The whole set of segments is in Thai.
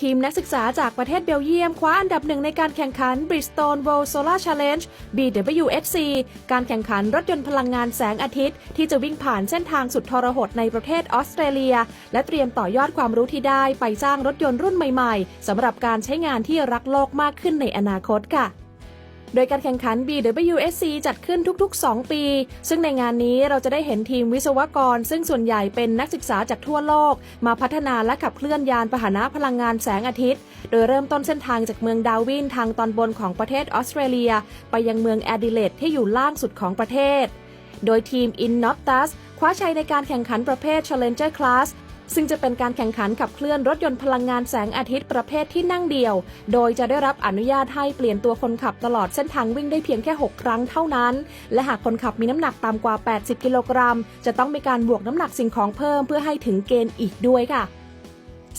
ทีมนักศึกษาจากประเทศเบลเยียม คว้าอันดับหนึ่งในการแข่งขัน Bridgestone World Solar Challenge BWSC การแข่งขันรถยนต์พลังงานแสงอาทิตย์ ที่จะวิ่งผ่านเส้นทางสุดทรหดในประเทศออสเตรเลีย และเตรียมต่อยอดความรู้ที่ได้ไปสร้างรถยนต์รุ่นใหม่ๆสำหรับการใช้งานที่รักโลกมากขึ้นในอนาคตค่ะ โดยการแข่งขัน BWSC จัดขึ้นทุกๆ 2 ปี ซึ่งในงานนี้เราจะได้เห็นทีมวิศวกร ซึ่งส่วนใหญ่เป็นนักศึกษาจากทั่วโลก มาพัฒนาและขับเคลื่อนยานพาหนะพลังงานแสงอาทิตย์ โดยเริ่มต้นเส้นทางจากเมืองดาวินทางตอนบนของประเทศออสเตรเลีย ไปยังเมืองแอดิเลดที่อยู่ล่างสุดของประเทศ โดยทีม i n n o t u s คว้าชัยในการแข่งขันประเภท Challenger Class ซึ่งจะเป็นการแข่งขันขับเคลื่อนรถยนต์พลังงานแสงอาทิตย์ประเภทที่นั่งเดียว โดยจะได้รับอนุญาตให้เปลี่ยนตัวคนขับตลอดเส้นทางวิ่งได้เพียงแค่ 6 ครั้งเท่านั้น และหากคนขับมีน้ำหนักต่ำกว่า 80 กิโลกรัม จะต้องมีการบวกน้ำหนักสิ่งของเพิ่มเพื่อให้ถึงเกณฑ์อีกด้วยค่ะ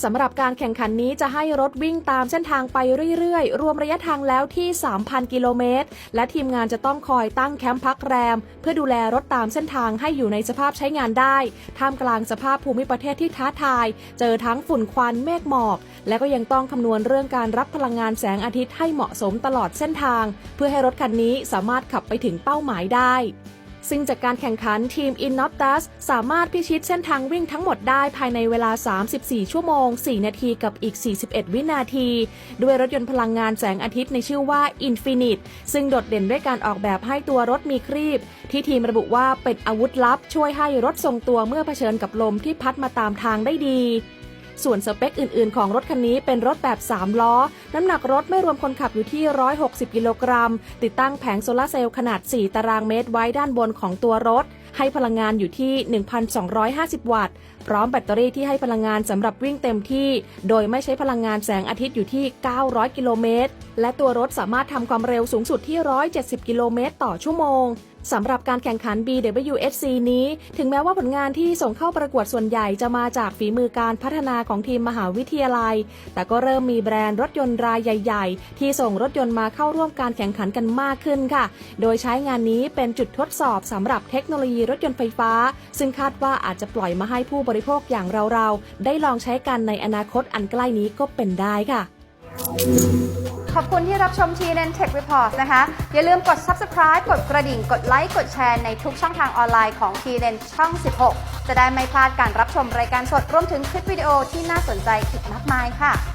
สำหรับการแข่งขันนี้จะให้รถวิ่งตามเส้นทางไปเรื่อย ๆ รวมระยะทางแล้วที่ 3,000 กิโลเมตร และทีมงานจะต้องคอยตั้งแคมป์พักแรม เพื่อดูแลรถตามเส้นทางให้อยู่ในสภาพใช้งานได้ ท่ามกลางสภาพภูมิประเทศที่ท้าทาย เจอทั้งฝุ่นควันเมฆหมอก และก็ยังต้องคำนวณเรื่องการรับพลังงานแสงอาทิตย์ให้เหมาะสมตลอดเส้นทาง เพื่อให้รถคันนี้สามารถขับไปถึงเป้าหมายได้ ซึ่งจากการแข่งขันทีม i n n o p t u s สามารถพิชิตเส้นทางวิ่งทั้งหมดได้ภายในเวลา 34 ชั่วโมง 4 นาทีกับอีก 41 วินาที ด้วยรถยนต์พลังงานแสงอาทิตย์ในชื่อว่า Infinite ซึ่งโดดเด่นด้วยการออกแบบให้ตัวรถมีครีบ ที่ทีมระบุว่าเป็นอาวุธลับ ช่วยให้รถทรงตัวเมื่อเผชิญกับลมที่พัดมาตามทางได้ดี ส่วนสเปคอื่นๆ ของรถคันนี้เป็นรถแบบ 3 ล้อ น้ำหนักรถไม่รวมคนขับอยู่ที่ 160 กิโลกรัม ติดตั้งแผงโซลาร์เซลล์ขนาด 4 ตารางเมตรไว้ด้านบนของตัวรถ ให้พลังงานอยู่ที่ 1,250 วัตต์ พร้อมแบตเตอรี่ที่ให้พลังงานสำหรับวิ่งเต็มที่ โดยไม่ใช้พลังงานแสงอาทิตย์อยู่ที่ 900 กิโลเมตร และตัวรถสามารถทำความเร็วสูงสุดที่ 170 กิโลเมตรต่อชั่วโมงสำหรับการแข่งขัน BWSC นี้ ถึงแม้ว่าผลงานที่ส่งเข้าประกวดส่วนใหญ่จะมาจากฝีมือการพัฒนาของทีมมหาวิทยาลัย แต่ก็เริ่มมีแบรนด์รถยนต์รายใหญ่ ๆ ที่ส่งรถยนต์มาเข้าร่วมการแข่งขันกันมากขึ้นค่ะ โดยใช้งานนี้เป็นจุดทดสอบสำหรับเทคโนโลยีรถยนต์ไฟฟ้า ซึ่งคาดว่าอาจจะปล่อยมาให้ผู้บริโภคอย่างเราๆ ได้ลองใช้กันในอนาคตอันใกล้นี้ก็เป็นได้ค่ะ ขอบคุณที่รับชม TNN Tech Report นะคะ อย่าลืมกด subscribe กดกระดิ่ง กดไลค์ กดแชร์ในทุกช่องทางออนไลน์ของ TNN ช่อง 16 จะได้ไม่พลาดการรับชมรายการสดรวมถึงคลิปวิดีโอที่น่าสนใจอีกมากมายค่ะ